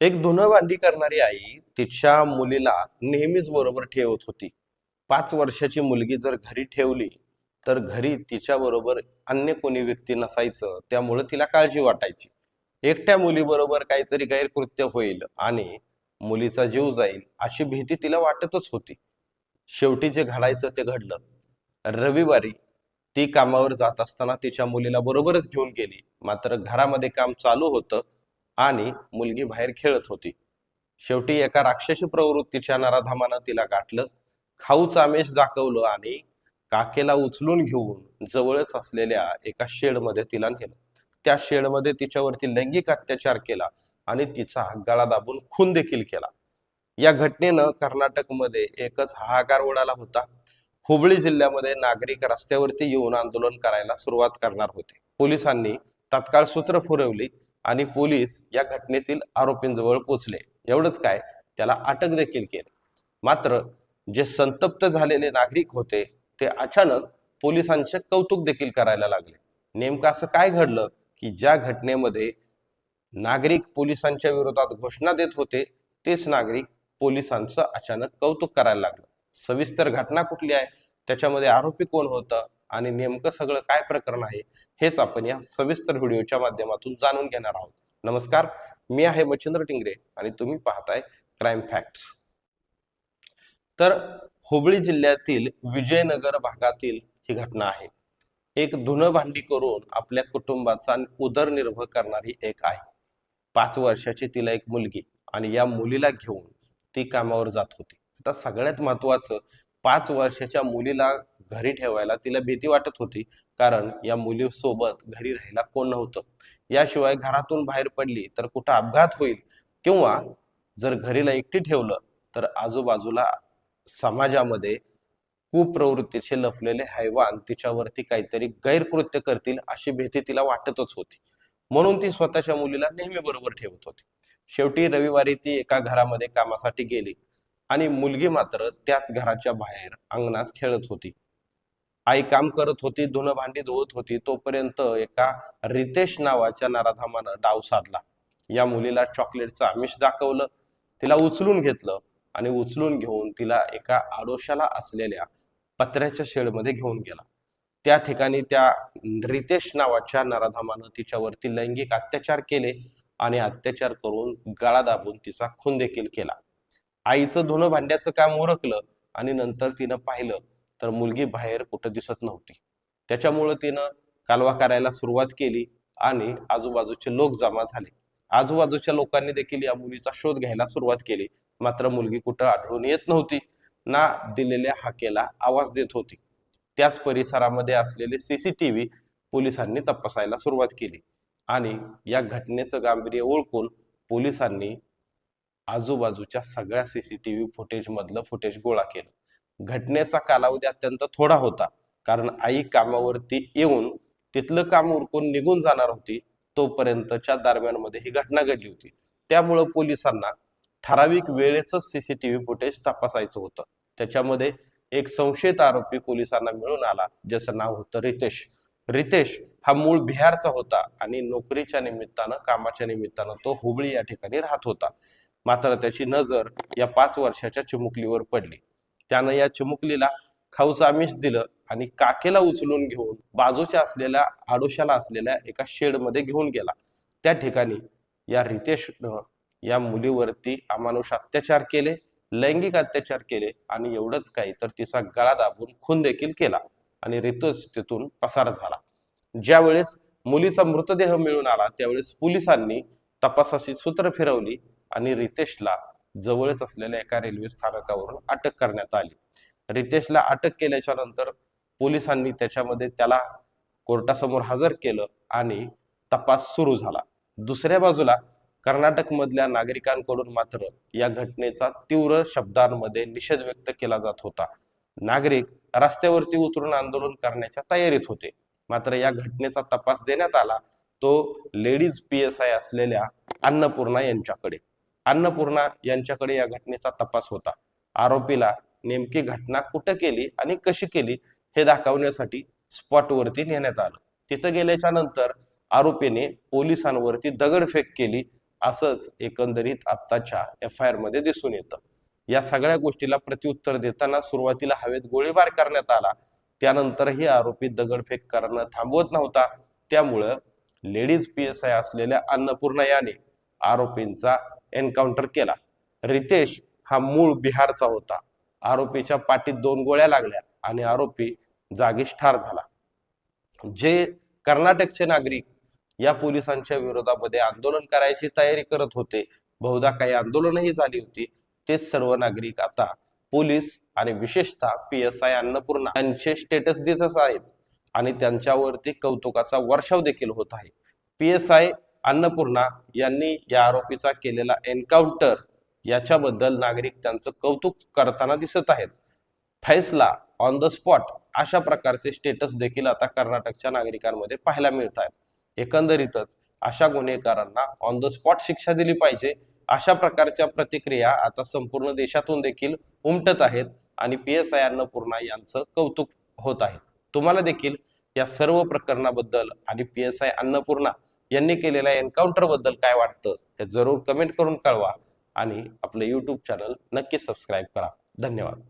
एक धुनं भांडी करणारी आई तिच्या मुलीला नेहमीच बरोबर ठेवत होती. पाच वर्षाची मुलगी जर घरी ठेवली तर घरी तिच्या बरोबर अन्य कोणी व्यक्ती नसायचं त्यामुळे तिला काळजी वाटायची. एकट्या मुलीबरोबर काहीतरी गैरकृत्य होईल आणि मुलीचा जीव जाईल अशी भीती तिला वाटतच होती. शेवटी जे घडायचं ते घडलं. रविवारी ती कामावर जात असताना तिच्या मुलीला बरोबरच घेऊन गेली. मात्र घरामध्ये काम चालू होतं आणि मुलगी बाहेर खेळत होती. शेवटी एका राक्षसी प्रवृत्तीच्या नराधामानं तिला गाठलं खाऊ आमिष दाखवलं आणि काकेला उचलून घेऊन जवळच असलेल्या एका शेडमध्ये तिला नेलं. त्या शेडमध्ये तिच्यावरती लैंगिक अत्याचार केला आणि तिचा गळा दाबून खून देखील केला. या घटनेनं कर्नाटकमध्ये एकच हाहाकार उडाला होता. हुबळी जिल्ह्यामध्ये नागरिक रस्त्यावरती येऊन आंदोलन करायला सुरुवात करणार होते. पोलिसांनी तात्काळ सूत्र फुरवली आणि पोलीस या घटनेतील आरोपींजवळ पोचले. एवढंच काय त्याला अटक देखील केली. मात्र जे संतप्त झालेले नागरिक होते ते अचानक पोलिसांचे कौतुक देखील करायला लागले. नेमकं असं काय घडलं की ज्या घटनेमध्ये नागरिक पोलिसांच्या विरोधात घोषणा देत होते तेच नागरिक पोलिसांचं अचानक कौतुक करायला लागलं. सविस्तर घटना कुठली आहे? त्याच्यामध्ये आरोपी कोण होतं? आणि नेमकं सगळं काय प्रकरण आहे हेच आपण या सविस्तर व्हिडिओच्या माध्यमातून जाणून घेणार आहोत. नमस्कार मी आहे मच्छिंद्र टिंगरे आणि तुम्ही पाहताय क्राईम फॅक्ट्स तर हुबळी जिल्ह्यातील विजयनगर भागातील ही घटना आहे. एक धुनं भांडी करून आपल्या कुटुंबाचा उदरनिर्वाह करणारी एक आहे पाच वर्षाची तिला एक मुलगी आणि या मुलीला घेऊन ती कामावर जात होती. आता सगळ्यात महत्वाचं पाच वर्षाच्या मुलीला घरी ठेवायला तिला भीती वाटत होती. कारण या मुलीसोबत घरी राहायला कोण नव्हतं. याशिवाय घरातून बाहेर पडली तर कुठं अपघात होईल किंवा जर घरीला एकटी ठेवलं तर आजूबाजूला समाजामध्ये कुप्रवृत्तीचे लफलेले हैवान तिच्यावरती काहीतरी गैरकृत्य करतील अशी भीती तिला वाटतच होती. म्हणून ती स्वतःच्या मुलीला नेहमी बरोबर ठेवत होती. शेवटी रविवारी ती एका घरामध्ये कामासाठी गेली आणि मुलगी मात्र त्याच घराच्या बाहेर अंगणात खेळत होती. आई काम करत होती धुणं भांडी धुवत होती तोपर्यंत एका रितेश नावाच्या नराधामानं डाव साधला. या मुलीला चॉकलेटचं आमिष दाखवलं तिला उचलून घेतलं आणि उचलून घेऊन तिला एका आडोशाला असलेल्या पत्र्याच्या शेडमध्ये घेऊन गेला. त्या ठिकाणी त्या रितेश नावाच्या नराधामानं तिच्यावरती लैंगिक अत्याचार केले आणि अत्याचार करून गळा दाबून तिचा खून देखील केला. आईचं धुणं भांड्याचं काम उरकलं आणि नंतर तिनं पाहिलं तर मुलगी बाहेर कुठं दिसत नव्हती. त्याच्यामुळं तिनं कालवा करायला सुरुवात केली आणि आजूबाजूचे लोक जमा झाले. आजूबाजूच्या लोकांनी देखील या मुलीचा शोध घ्यायला सुरुवात केली. मात्र मुलगी कुठं आढळून येत नव्हती ना दिलेल्या हाकेला आवाज देत होती. त्याच परिसरामध्ये असलेले सीसीटीव्ही पोलिसांनी तपासायला सुरुवात केली आणि या घटनेचं गांभीर्य ओळखून पोलिसांनी आजूबाजूच्या सगळ्या सीसीटीव्ही फुटेज मधलं फुटेज गोळा केलं. घटनेचा कालावधी अत्यंत थोडा होता. कारण आई कामावरती येऊन तिथलं काम उरकून निघून जाणार होती तोपर्यंतच्या दरम्यानमध्ये ही घटना घडली होती. त्यामुळं पोलिसांना ठराविक वेळेच सीसीटीव्ही फुटेज तपासायचं होतं. त्याच्यामध्ये एक संशयित आरोपी पोलिसांना मिळून आला ज्याचं नाव होतं रितेश. रितेश हा मूळ बिहारचा होता आणि नोकरीच्या निमित्तानं कामाच्या निमित्तानं तो हुबळी या ठिकाणी राहत होता. मात्र त्याची नजर या पाच वर्षाच्या चिमुकलीवर पडली. त्यानं या चिमुकलीला खाऊचं आमिष दिलं आणि काकेला उचलून घेऊन बाजूच्या असलेल्या आडोशाला असलेल्या एका शेडमध्ये घेऊन गेला. त्या ठिकाणी या रितेशनं या मुलीवरती अमानुष अत्याचार केले लैंगिक अत्याचार केले आणि एवढंच काही तर तिचा गळा दाबून खून देखील केला आणि रितेश तिथून पसार झाला. ज्यावेळेस मुलीचा मृतदेह मिळून आला त्यावेळेस पोलिसांनी तपासाची सूत्र फिरवली आणि रितेशला जवळच असलेल्या एका रेल्वे स्थानकावरून अटक करण्यात आली. रितेशला अटक केल्याच्यानंतर पोलिसांनी त्याच्यामध्ये त्याला कोर्टासमोर हजर केलं आणि तपास सुरू झाला. दुसऱ्या बाजूला कर्नाटक मधल्या नागरिकांकडून मात्र या घटनेचा तीव्र शब्दांमध्ये निषेध व्यक्त केला जात होता. नागरिक रस्त्यावरती उतरून आंदोलन करण्याच्या तयारीत होते. मात्र या घटनेचा तपास देण्यात आला तो लेडीज पी एस आय असलेल्या अन्नपूर्णा यांच्याकडे. अन्नपूर्णा यांच्याकडे या घटनेचा तपास होता. आरोपीला नेमकी घटना कुठं केली आणि कशी केली हे दाखवण्यासाठी स्पॉटवरती नेण्यात आलं. तिथं गेल्याच्यानंतर आरोपीने पोलिसांवरती दगडफेक केली असंच एकंदरीत आत्ताच्या एफ आय आरमध्ये दिसून येतं. या सगळ्या गोष्टीला प्रत्युत्तर देताना सुरुवातीला हवेत गोळीबार करण्यात आला. त्यानंतरही आरोपी दगडफेक करणं थांबवत नव्हता. त्यामुळं लेडीज पी एस आय असलेल्या अन्नपूर्णा याने आरोपींचा एन्काउंटर केला. रितेश हा मूळ बिहारचा होता. आरोपीच्या पाठीत दोन गोळ्या लागल्या आणि आरोपी जागीच ठार झाला. जे कर्नाटकचे नागरिक या पोलिसांच्या विरोधामध्ये आंदोलन करायची तयारी करत होते बहुधा काही आंदोलनही झाली होती तेच सर्व नागरिक आता पोलीस आणि विशेषतः पी एस आय अन्नपूर्णा यांचे स्टेटस दिसत आहेत आणि त्यांच्यावरती कौतुकाचा वर्षाव देखील होत आहे. पी एस आय अन्नपूर्णा यांनी या आरोपीचा केलेला एन्काउंटर याच्याबद्दल नागरिक त्यांचं कौतुक करताना दिसत आहेत. फैसला ऑन द स्पॉट अशा प्रकारचे स्टेटस देखील आता कर्नाटकच्या नागरिकांमध्ये पाहायला मिळत आहेत. एकंदरीतच अशा गुन्हेगारांना ऑन द स्पॉट शिक्षा दिली पाहिजे अशा प्रकारच्या प्रतिक्रिया आता संपूर्ण देशातून देखील उमटत आहेत आणि पी एस आय अन्नपूर्णा यांचं कौतुक होत आहे. तुम्हाला देखील या सर्व प्रकरणाबद्दल आणि पी एस आय अन्नपूर्णा यांनी केलेल्या एन्काउंटरबद्दल काय वाटतं हे जरूर कमेंट करून कळवा. आणि आपलं यूट्यूब चॅनल नक्की सबस्क्राईब करा. धन्यवाद.